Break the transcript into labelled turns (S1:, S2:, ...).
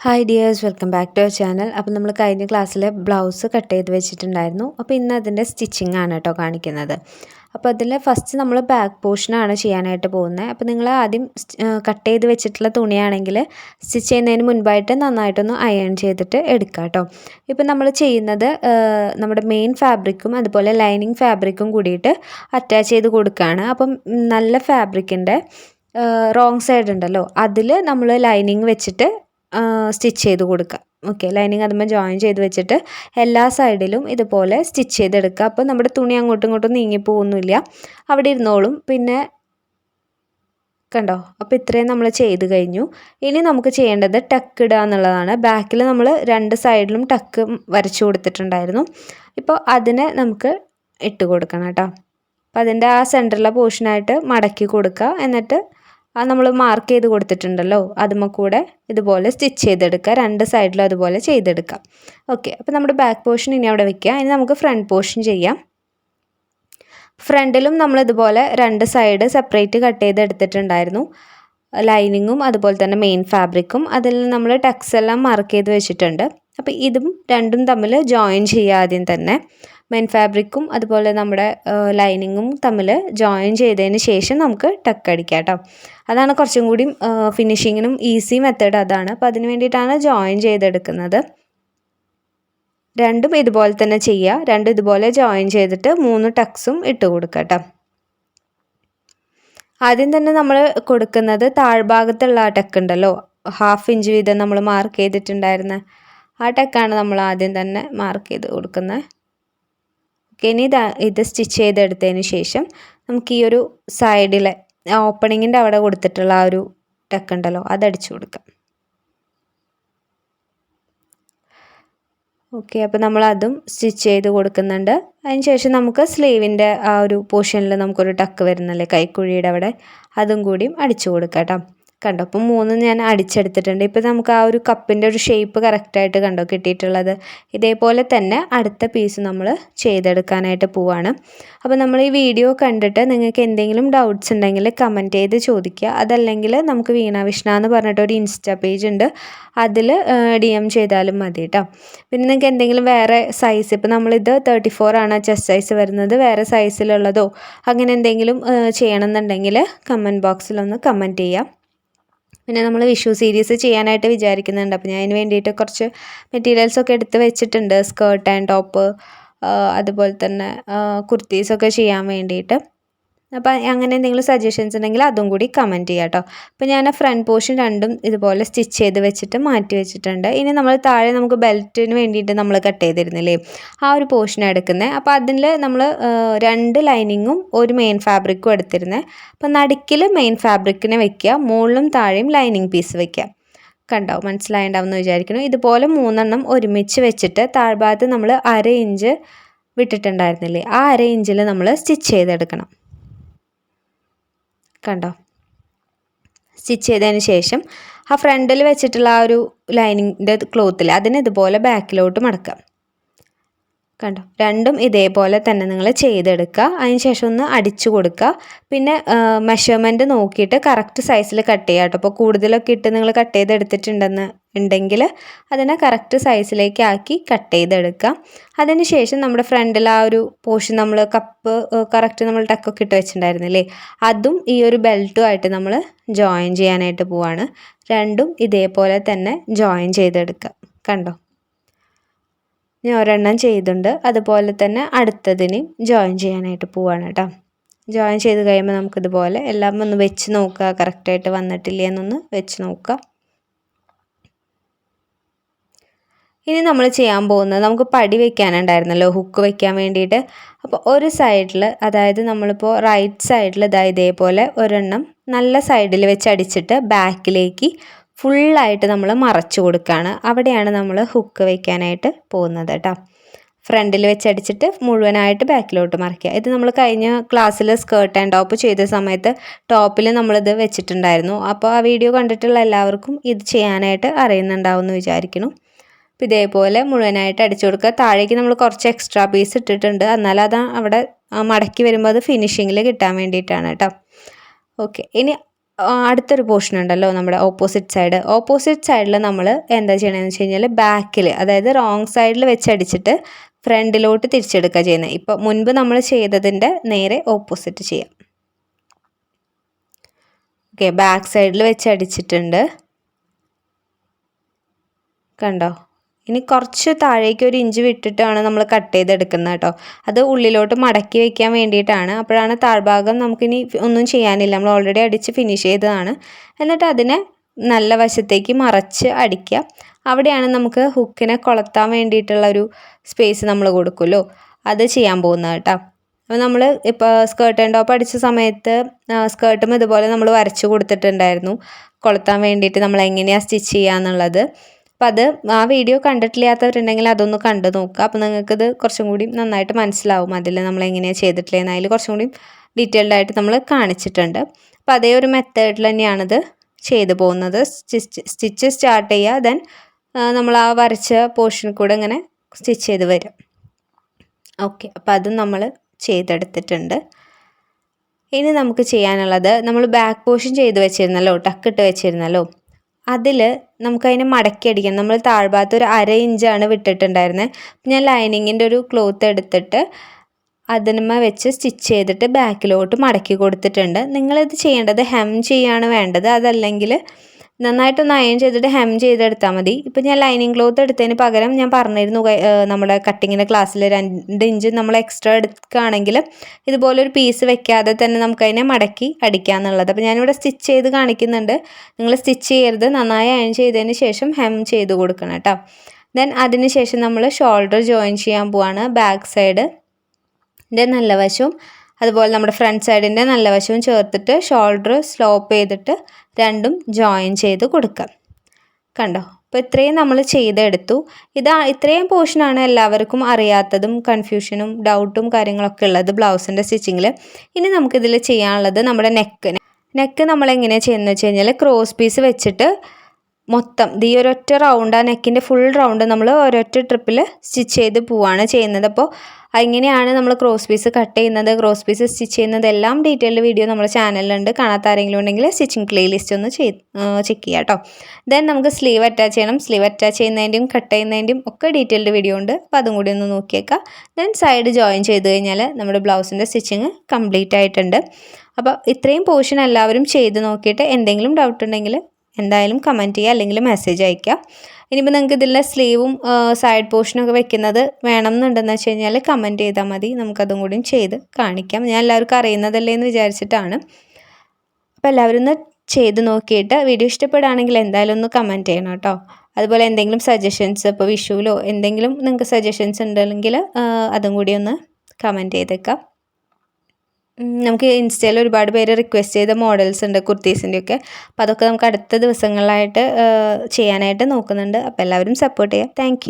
S1: Hi dears welcome back to our channel അപ്പോൾ നമ്മൾ കഴിഞ്ഞ ക്ലാസ്സിൽ ബ്ലൗസ് കട്ട് ചെയ്ത് വെച്ചിട്ടുണ്ടായിരുന്നു. അപ്പോൾ ഇന്ന് അതിന്റെ സ്റ്റിച്ചിങ് ആണ് കേട്ടോ കാണിക്കുന്നത്. അപ്പോൾ അതിൽ ഫസ്റ്റ് നമ്മൾ ബാക്ക് പോർഷനാണ് ചെയ്യാനായിട്ട് പോകുന്നത് അപ്പോൾ നിങ്ങൾ ആദ്യം കട്ട് ചെയ്ത് വെച്ചിട്ടുള്ള തുണിയാണെങ്കിൽ സ്റ്റിച്ച് ചെയ്യുന്നതിന് മുൻപായിട്ട് നന്നായിട്ടൊന്ന് അയൺ ചെയ്തിട്ട് എടുക്കുക കേട്ടോ ഇപ്പോൾ നമ്മൾ ചെയ്യുന്നത് നമ്മുടെ മെയിൻ ഫാബ്രിക്കും അതുപോലെ ലൈനിങ് ഫാബ്രിക്കും കൂടിയിട്ട് അറ്റാച്ച് ചെയ്ത് കൊടുക്കുകയാണ് അപ്പം നല്ല ഫാബ്രിക്കിന്റെ റോങ് സൈഡ് ഉണ്ടല്ലോ അതിൽ നമ്മൾ ലൈനിങ് വെച്ചിട്ട് സ്റ്റിച്ച് ചെയ്ത് കൊടുക്കുക ഓക്കെ ലൈനിങ് അതുമ്പോൾ ജോയിൻ ചെയ്ത് വെച്ചിട്ട് എല്ലാ സൈഡിലും ഇതുപോലെ സ്റ്റിച്ച് ചെയ്തെടുക്കുക അപ്പോൾ നമ്മുടെ തുണി അങ്ങോട്ടും ഇങ്ങോട്ടും നീങ്ങിപ്പോകുന്നില്ല അവിടെ ഇരുന്നോളും. പിന്നെ കണ്ടോ? അപ്പോൾ ഇത്രയും നമ്മൾ ചെയ്ത് കഴിഞ്ഞു. ഇനി നമുക്ക് ചെയ്യേണ്ടത് ടക്ക് ഇടുക എന്നുള്ളതാണ്. ബാക്കിൽ നമ്മൾ രണ്ട് സൈഡിലും ടക്ക് വരച്ചു കൊടുത്തിട്ടുണ്ടായിരുന്നു. ഇപ്പോൾ അതിനെ നമുക്ക് ഇട്ട് കൊടുക്കണം കേട്ടോ. അപ്പോൾ അതിന്റെ ആ സെന്ററിലെ പോർഷനായിട്ട് മടക്കി കൊടുക്കുക എന്നിട്ട് അത് നമ്മൾ മാർക്ക് ചെയ്ത് കൊടുത്തിട്ടുണ്ടല്ലോ. അതുമ്മ കൂടെ ഇതുപോലെ സ്റ്റിച്ച് ചെയ്തെടുക്കുക. രണ്ട് സൈഡിലും അതുപോലെ ചെയ്തെടുക്കാം ഓക്കെ അപ്പോൾ നമ്മുടെ ബാക്ക് പോർഷൻ ഇനി അവിടെ വെക്കുക. ഇനി നമുക്ക് ഫ്രണ്ട് പോർഷൻ ചെയ്യാം. ഫ്രണ്ടിലും നമ്മൾ ഇതുപോലെ രണ്ട് സൈഡ് സെപ്പറേറ്റ് കട്ട് ചെയ്ത് എടുത്തിട്ടുണ്ടായിരുന്നു ലൈനിങ്ങും അതുപോലെ തന്നെ മെയിൻ ഫാബ്രിക്കും അതിൽ നമ്മൾ ടക്സ് എല്ലാം മാർക്ക് ചെയ്ത് വെച്ചിട്ടുണ്ട്. അപ്പോൾ ഇതും രണ്ടും തമ്മിൽ ജോയിൻ ചെയ്യുക ആദ്യം തന്നെ. മെയിൻ ഫാബ്രിക്കും അതുപോലെ നമ്മുടെ ലൈനിങ്ങും തമ്മിൽ ജോയിൻ ചെയ്തതിന് ശേഷം നമുക്ക് ടക്ക് അടിക്കാം കേട്ടോ അതാണ് കുറച്ചും കൂടി ഫിനിഷിങ്ങിനും ഈസി മെത്തേഡ് അതാണ്. അപ്പോൾ അതിന് വേണ്ടിയിട്ടാണ് ജോയിൻ ചെയ്തെടുക്കുന്നത്. രണ്ടും ഇതുപോലെ തന്നെ ചെയ്യുക രണ്ടും ഇതുപോലെ ജോയിൻ ചെയ്തിട്ട് മൂന്ന് ടക്സും ഇട്ട് കൊടുക്കുക ആദ്യം തന്നെ നമ്മൾ കൊടുക്കുന്നത് താഴ്ഭാഗത്തുള്ള ആ ടക്ക് ഉണ്ടല്ലോ. ഹാഫ് ഇഞ്ച് വീതം നമ്മൾ മാർക്ക് ചെയ്തിട്ടുണ്ടായിരുന്ന ആ ടക്കാണ് നമ്മൾ ആദ്യം തന്നെ മാർക്ക് ചെയ്ത് കൊടുക്കുന്നത്. ഇനി ഇത് ഇത് സ്റ്റിച്ച് ചെയ്തെടുത്തതിന് ശേഷം നമുക്ക് ഈ ഒരു സൈഡിലെ ഓപ്പണിങ്ങിന്റെ അവിടെ കൊടുത്തിട്ടുള്ള ആ ഒരു ടക്ക് ഉണ്ടല്ലോ അതടിച്ചു കൊടുക്കാം. ഓക്കെ അപ്പോൾ നമ്മൾ അതും സ്റ്റിച്ച് ചെയ്ത് കൊടുക്കുന്നുണ്ട്. അതിന് ശേഷം നമുക്ക് സ്ലീവിന്റെ ആ ഒരു പോർഷനിൽ നമുക്കൊരു ടക്ക് വരുന്നല്ലേ കൈക്കുഴിയുടെ അവിടെ. അതും കൂടിയും അടിച്ചു കൊടുക്കാം കേട്ടോ. കണ്ടോ. അപ്പോൾ മൂന്ന് ഞാൻ അടിച്ചെടുത്തിട്ടുണ്ട്. ഇപ്പോൾ നമുക്ക് ആ ഒരു കപ്പിന്റെ ഒരു ഷേപ്പ് കറക്റ്റായിട്ട് കണ്ടോ കിട്ടിയിട്ടുള്ളത്? ഇതേപോലെ തന്നെ അടുത്ത പീസ് നമ്മൾ ചെയ്തെടുക്കാനായിട്ട് പോവാണ്. അപ്പോൾ നമ്മൾ ഈ വീഡിയോ കണ്ടിട്ട് നിങ്ങൾക്ക് എന്തെങ്കിലും ഡൗട്ട്സ് ഉണ്ടെങ്കിൽ കമന്റ് ചെയ്ത് ചോദിക്കുക. അതല്ലെങ്കിൽ നമുക്ക് വീണ വിഷ്ണ എന്ന് പറഞ്ഞിട്ട് ഒരു ഇൻസ്റ്റാ പേജ് ഉണ്ട്. അതിൽ ഡി എം ചെയ്താലും മതി കേട്ടോ പിന്നെ നിങ്ങൾക്ക് എന്തെങ്കിലും വേറെ സൈസ് ഇപ്പോൾ നമ്മളിത് തേർട്ടി ഫോർ ആണ് ചെസ്റ്റ് സൈസ് വരുന്നത്. വേറെ സൈസിലുള്ളതോ അങ്ങനെ എന്തെങ്കിലും ചെയ്യണമെന്നുണ്ടെങ്കിൽ കമന്റ് ബോക്സിലൊന്ന് കമന്റ് ചെയ്യാം. പിന്നെ നമ്മൾ വിഷു സീരീസ് ചെയ്യാനായിട്ട് വിചാരിക്കുന്നുണ്ട്. അപ്പോൾ ഞാൻ അതിന് വേണ്ടിയിട്ട് കുറച്ച് മെറ്റീരിയൽസൊക്കെ എടുത്ത് വെച്ചിട്ടുണ്ട്. സ്കേർട്ട് ആൻഡ് ടോപ്പ് അതുപോലെ തന്നെ കുർത്തീസൊക്കെ ചെയ്യാൻ വേണ്ടിയിട്ട്. അപ്പോൾ അങ്ങനെ എന്തെങ്കിലും സജഷൻസ് ഉണ്ടെങ്കിൽ അതും കൂടി കമന്റ് ചെയ്യാം കേട്ടോ അപ്പോൾ ഞാൻ ആ ഫ്രണ്ട് പോർഷൻ രണ്ടും ഇതുപോലെ സ്റ്റിച്ച് ചെയ്ത് വെച്ചിട്ട് മാറ്റി വെച്ചിട്ടുണ്ട്. ഇനി നമ്മൾ താഴെ നമുക്ക് ബെൽറ്റിന് വേണ്ടിയിട്ട് നമ്മൾ കട്ട് ചെയ്തിരുന്നില്ലേ? ആ ഒരു പോർഷൻ എടുക്കുന്നത് അപ്പോൾ അതിൽ നമ്മൾ രണ്ട് ലൈനിങ്ങും ഒരു മെയിൻ ഫാബ്രിക്കും എടുത്തിരുന്നത് അപ്പോൾ നടുക്കിൽ മെയിൻ ഫാബ്രിക്കിനെ വെക്കുക മുകളിലും താഴെയും ലൈനിങ് പീസ് വെക്കുക കണ്ടോ? മനസ്സിലായിണ്ടാവുമെന്ന് വിചാരിക്കുന്നു. ഇതുപോലെ മൂന്നെണ്ണം ഒരുമിച്ച് വെച്ചിട്ട് താഴ്ഭാഗത്ത് നമ്മൾ അര ഇഞ്ച് വിട്ടിട്ടുണ്ടായിരുന്നില്ലേ? ആ അര ഇഞ്ചിൽ നമ്മൾ സ്റ്റിച്ച് ചെയ്തെടുക്കണം. കണ്ടോ? സ്റ്റിച്ച് ചെയ്തതിന് ശേഷം ആ ഫ്രണ്ടിൽ വെച്ചിട്ടുള്ള ആ ഒരു ലൈനിങ്ങിന്റെ ക്ലോത്തിൽ അതിന് ഇതുപോലെ ബാക്കിലോട്ട് മടക്കാം കണ്ടോ? രണ്ടും ഇതേപോലെ തന്നെ നിങ്ങൾ ചെയ്തെടുക്കുക. അതിന് ശേഷം ഒന്ന് അടിച്ചു കൊടുക്കുക. പിന്നെ മെഷർമെന്റ് നോക്കിയിട്ട് കറക്റ്റ് സൈസിൽ കട്ട് ചെയ്യുക കേട്ടോ. അപ്പോൾ കൂടുതലൊക്കെ ഇട്ട് നിങ്ങൾ കട്ട് ചെയ്തെടുത്തിട്ടുണ്ടെന്ന് ഉണ്ടെങ്കിൽ അതിനെ കറക്റ്റ് സൈസിലേക്ക് ആക്കി കട്ട് ചെയ്തെടുക്കാം. അതിന് ശേഷം നമ്മുടെ ഫ്രണ്ടിൽ ആ ഒരു പോഷൻ നമ്മൾ കപ്പ് കറക്റ്റ് നമ്മൾ ടക്കൊക്കെ ഇട്ട് വെച്ചിട്ടുണ്ടായിരുന്നില്ലേ? അതും ഈ ഒരു ബെൽറ്റുമായിട്ട് നമ്മൾ ജോയിൻ ചെയ്യാനായിട്ട് പോവാണ്. രണ്ടും ഇതേപോലെ തന്നെ ജോയിൻ ചെയ്തെടുക്കുക കണ്ടോ? ഞാൻ ഒരെണ്ണം ചെയ്തിട്ടുണ്ട്. അതുപോലെ തന്നെ അടുത്തതിനെയും ജോയിൻ ചെയ്യാനായിട്ട് പോവാണ് കേട്ടോ. ജോയിൻ ചെയ്ത് കഴിയുമ്പോൾ നമുക്കിതുപോലെ എല്ലാം ഒന്ന് വെച്ച് നോക്കുക. കറക്റ്റായിട്ട് വന്നിട്ടില്ലേ എന്നൊന്ന് വെച്ച് നോക്കുക. ഇനി നമ്മൾ ചെയ്യാൻ പോകുന്നത് നമുക്ക് പടി വെക്കാനുണ്ടായിരുന്നല്ലോ ഹുക്ക് വെക്കാൻ വേണ്ടിയിട്ട്. അപ്പോൾ ഒരു സൈഡിൽ അതായത് നമ്മളിപ്പോൾ റൈറ്റ് സൈഡിൽ ഇതാ ഇതേപോലെ ഒരെണ്ണം നല്ല സൈഡിൽ വെച്ച് അടിച്ചിട്ട് ബാക്കിലേക്ക് ഫുള്ളായിട്ട് നമ്മൾ മറച്ചു കൊടുക്കുകയാണ്. അവിടെയാണ് നമ്മൾ ഹുക്ക് വയ്ക്കാനായിട്ട് പോകുന്നത് കേട്ടോ. ഫ്രണ്ടിൽ വെച്ചടിച്ചിട്ട് മുഴുവനായിട്ട് ബാക്കിലോട്ട് മറിക്കുക. ഇത് നമ്മൾ കഴിഞ്ഞ ക്ലാസ്സിൽ സ്കേർട്ട് ആൻഡ് ടോപ്പ് ചെയ്ത സമയത്ത് ടോപ്പിൽ നമ്മളിത് വെച്ചിട്ടുണ്ടായിരുന്നു. അപ്പോൾ ആ വീഡിയോ കണ്ടിട്ടുള്ള എല്ലാവർക്കും ഇത് ചെയ്യാനായിട്ട് അറിയുന്നുണ്ടാവും എന്ന് വിചാരിക്കുന്നു. അപ്പോൾ ഇതേപോലെ മുഴുവനായിട്ട് അടിച്ചു കൊടുക്കുക. താഴേക്ക് നമ്മൾ കുറച്ച് എക്സ്ട്രാ പീസ് ഇട്ടിട്ടുണ്ട്. എന്നാൽ അത് അവിടെ മടക്കി വരുമ്പോൾ അത് ഫിനിഷിങ്ങിൽ കിട്ടാൻ വേണ്ടിയിട്ടാണ് കേട്ടോ. ഓക്കെ ഇനി അടുത്തൊരു പോർഷൻ ഉണ്ടല്ലോ നമ്മുടെ ഓപ്പോസിറ്റ് സൈഡ് ഓപ്പോസിറ്റ് സൈഡിൽ നമ്മൾ എന്താ ചെയ്യണമെന്ന് വെച്ച് കഴിഞ്ഞാൽ ബാക്കിൽ അതായത് റോങ് സൈഡിൽ വെച്ചടിച്ചിട്ട് ഫ്രണ്ടിലോട്ട് തിരിച്ചെടുക്കുക ചെയ്യുന്നത് ഇപ്പോൾ മുൻപ് നമ്മൾ ചെയ്തതിന്റെ നേരെ ഓപ്പോസിറ്റ് ചെയ്യാം. ഓക്കെ ബാക്ക് സൈഡിൽ വെച്ച് അടിച്ചിട്ടുണ്ട്. കണ്ടോ? ഇനി കുറച്ച് താഴേക്ക് ഒരു ഇഞ്ച് വിട്ടിട്ടാണ് നമ്മൾ കട്ട് ചെയ്തെടുക്കുന്നത് കേട്ടോ. അത് ഉള്ളിലോട്ട് മടക്കി വെക്കാൻ വേണ്ടിയിട്ടാണ്. അപ്പോഴാണ് താഴ്ഭാഗം നമുക്കിനി ഒന്നും ചെയ്യാനില്ല. നമ്മൾ ഓൾറെഡി അടിച്ച് ഫിനിഷ് ചെയ്തതാണ്. എന്നിട്ട് അതിനെ നല്ല വശത്തേക്ക് മറച്ച് അടിക്കുക. അവിടെയാണ് നമുക്ക് ഹുക്കിനെ കൊളത്താൻ വേണ്ടിയിട്ടുള്ള ഒരു സ്പേസ് നമ്മൾ കൊടുക്കുമല്ലോ. അത് ചെയ്യാൻ പോകുന്നത് കേട്ടോ. അപ്പോൾ നമ്മൾ ഇപ്പോൾ സ്കേർട്ട് ആൻഡ് ടോപ്പ് അടിച്ച സമയത്ത് സ്കേർട്ടും ഇതുപോലെ നമ്മൾ വരച്ച് കൊടുത്തിട്ടുണ്ടായിരുന്നു. കൊളുത്താൻ വേണ്ടിയിട്ട് നമ്മൾ എങ്ങനെയാണ് സ്റ്റിച്ച് ചെയ്യുക എന്നുള്ളത്. അപ്പം അത് ആ വീഡിയോ കണ്ടിട്ടില്ലാത്തവരുണ്ടെങ്കിൽ അതൊന്ന് കണ്ടു നോക്കുക. അപ്പോൾ നിങ്ങൾക്കിത് കുറച്ചും കൂടി നന്നായിട്ട് മനസ്സിലാവും അതിൽ നമ്മൾ എങ്ങനെയാണ് ചെയ്തിട്ടില്ലെന്ന്. അതിൽ കുറച്ചും കൂടി ഡീറ്റെയിൽഡ് ആയിട്ട് നമ്മൾ കാണിച്ചിട്ടുണ്ട്. അപ്പോൾ അതേ ഒരു മെത്തേഡിൽ തന്നെയാണിത് ചെയ്തു പോകുന്നത്. സ്റ്റിച്ച് സ്റ്റിച്ച് സ്റ്റാർട്ട് ചെയ്യുക ദെൻ നമ്മൾ ആ വരച്ച പോർഷൻ കൂടെ ഇങ്ങനെ സ്റ്റിച്ച് ചെയ്ത് വരും. ഓക്കെ അപ്പോൾ അതും നമ്മൾ ചെയ്തെടുത്തിട്ടുണ്ട്. ഇനി നമുക്ക് ചെയ്യാനുള്ളത് നമ്മൾ ബാക്ക് പോർഷൻ ചെയ്ത് വെച്ചിരുന്നല്ലോ ടക്കിട്ട് വെച്ചിരുന്നല്ലോ. അതിൽ നമുക്കതിനെ മടക്കി അടിക്കാം. നമ്മൾ താഴ്ഭാഗത്ത് ഒരു അര ഇഞ്ചാണ് വിട്ടിട്ടുണ്ടായിരുന്നത് ഞാൻ ലൈനിങ്ങിന്റെ ഒരു ക്ലോത്ത് എടുത്തിട്ട് അതിന്മ വെച്ച് സ്റ്റിച്ച് ചെയ്തിട്ട് ബാക്കിലോട്ട് മടക്കി കൊടുത്തിട്ടുണ്ട്. നിങ്ങളിത് ചെയ്യേണ്ടത് ഹെം ചെയ്യാണ് വേണ്ടത്. അതല്ലെങ്കിൽ നന്നായിട്ടൊന്ന് അയൺ ചെയ്തിട്ട് ഹെം ചെയ്തെടുത്താൽ മതി. ഇപ്പം ഞാൻ ലൈനിങ് ക്ലോത്ത് എടുത്തതിന് പകരം ഞാൻ പറഞ്ഞിരുന്നു നമ്മുടെ കട്ടിങ്ങിന്റെ ക്ലാസ്സിൽ രണ്ട് ഇഞ്ച് നമ്മൾ എക്സ്ട്രാ എടുക്കുകയാണെങ്കിൽ ഇതുപോലൊരു പീസ് വെക്കാതെ തന്നെ നമുക്കതിനെ മടക്കി അടിക്കാമെന്നുള്ളത് അപ്പോൾ ഞാനിവിടെ സ്റ്റിച്ച് ചെയ്ത് കാണിക്കുന്നുണ്ട്. നിങ്ങൾ സ്റ്റിച്ച് ചെയ്യരുത്. നന്നായി അയൺ ചെയ്തതിന് ശേഷം ഹെം ചെയ്ത് കൊടുക്കണം കേട്ടോ. ദെൻ അതിന് ശേഷം നമ്മൾ ഷോൾഡർ ജോയിൻ ചെയ്യാൻ പോവാണ്. ബാക്ക് സൈഡ് ഇതിന്റെ നല്ല വശവും അതുപോലെ നമ്മുടെ ഫ്രണ്ട് സൈഡിന്റെ നല്ല വശവും ചേർത്തിട്ട് ഷോൾഡർ സ്ലോപ്പ് ചെയ്തിട്ട് രണ്ടും ജോയിൻ ചെയ്ത് കൊടുക്കാം. കണ്ടോ? അപ്പോൾ ഇത്രയും നമ്മൾ ചെയ്തെടുത്തു. ഇതാ ഇത്രയും പോർഷനാണ് എല്ലാവർക്കും അറിയാത്തതും കൺഫ്യൂഷനും ഡൗട്ടും കാര്യങ്ങളൊക്കെ ഉള്ളത് ബ്ലൗസിന്റെ സ്റ്റിച്ചിങ്ങിൽ ഇനി നമുക്കിതിൽ ചെയ്യാനുള്ളത് നമ്മുടെ നെക്ക് നെക്ക് നമ്മൾ എങ്ങനെയാണ് ചെയ്യുന്നത് വെച്ച് കഴിഞ്ഞാൽ ക്രോസ് പീസ് വെച്ചിട്ട് മൊത്തം ഈ ഒരൊറ്റ റൗണ്ട് ആ നെക്കിന്റെ ഫുൾ റൗണ്ട് നമ്മൾ ഒരൊറ്റ ട്രിപ്പിൽ സ്റ്റിച്ച് ചെയ്ത് പോവാണ് ചെയ്യുന്നത്. അപ്പോൾ എങ്ങനെയാണ് നമ്മൾ ക്രോസ് പീസ് കട്ട് ചെയ്യുന്നത്. ക്രോസ് പീസ് സ്റ്റിച്ച് ചെയ്യുന്നത് എല്ലാം ഡീറ്റെയിൽഡ് വീഡിയോ നമ്മുടെ ചാനലിലുണ്ട് കാണാത്ത ആരെങ്കിലും ഉണ്ടെങ്കിൽ സ്റ്റിച്ചിങ് പ്ലേലിസ്റ്റ് ഒന്ന് ചെയ് ചെക്ക് ചെയ്യാം കേട്ടോ ദെൻ നമുക്ക് സ്ലീവ് അറ്റാച്ച് ചെയ്യണം. സ്ലീവ് അറ്റാച്ച് ചെയ്യുന്നതിന്റെയും കട്ട് ചെയ്യുന്നതിന്റെയും ഒക്കെ ഡീറ്റെയിൽഡ് വീഡിയോ ഉണ്ട്. അപ്പോൾ അതും കൂടി ഒന്ന് നോക്കിയേക്കാം. ദെൻ സൈഡ് ജോയിൻ ചെയ്ത് കഴിഞ്ഞാൽ നമ്മുടെ ബ്ലൗസിന്റെ സ്റ്റിച്ചിങ് കംപ്ലീറ്റ് ആയിട്ടുണ്ട്. അപ്പോൾ ഇത്രയും പോർഷൻ എല്ലാവരും ചെയ്ത് നോക്കിയിട്ട് എന്തെങ്കിലും ഡൗട്ട് ഉണ്ടെങ്കിൽ എന്തായാലും കമന്റ് ചെയ്യുക അല്ലെങ്കിൽ മെസ്സേജ് അയക്കുക ഇനിയിപ്പോൾ നിങ്ങൾക്ക് ഇതിലെ സ്ലീവും സൈഡ് പോർഷനൊക്കെ വെക്കുന്നത് വേണം എന്നുണ്ടെന്ന് വെച്ച് കഴിഞ്ഞാൽ കമന്റ് ചെയ്താൽ മതി. നമുക്കതും കൂടിയും ചെയ്ത് കാണിക്കാം. ഞാൻ എല്ലാവർക്കും അറിയുന്നതല്ലേ എന്ന് വിചാരിച്ചിട്ടാണ്. അപ്പോൾ എല്ലാവരും ഒന്ന് ചെയ്ത് നോക്കിയിട്ട് വീഡിയോ ഇഷ്ടപ്പെടുകയാണെങ്കിൽ എന്തായാലും ഒന്ന് കമന്റ് ചെയ്യണം കേട്ടോ. അതുപോലെ എന്തെങ്കിലും സജഷൻസ് ഇപ്പോൾ വിഷുവിലോ എന്തെങ്കിലും നിങ്ങൾക്ക് സജഷൻസ് ഉണ്ടെങ്കിൽ അതും കൂടി ഒന്ന് കമന്റ് ചെയ്തേക്കാം. നമുക്ക് ഇൻസ്റ്റയിൽ ഒരുപാട് പേര് റിക്വസ്റ്റ് ചെയ്ത മോഡൽസ് ഉണ്ട് കുർത്തീസിന്റെ ഒക്കെ അപ്പോൾ അതൊക്കെ നമുക്ക് അടുത്ത ദിവസങ്ങളിലായിട്ട് ചെയ്യാനായിട്ട് നോക്കുന്നുണ്ട്. അപ്പോൾ എല്ലാവരും സപ്പോർട്ട് ചെയ്യുക താങ്ക്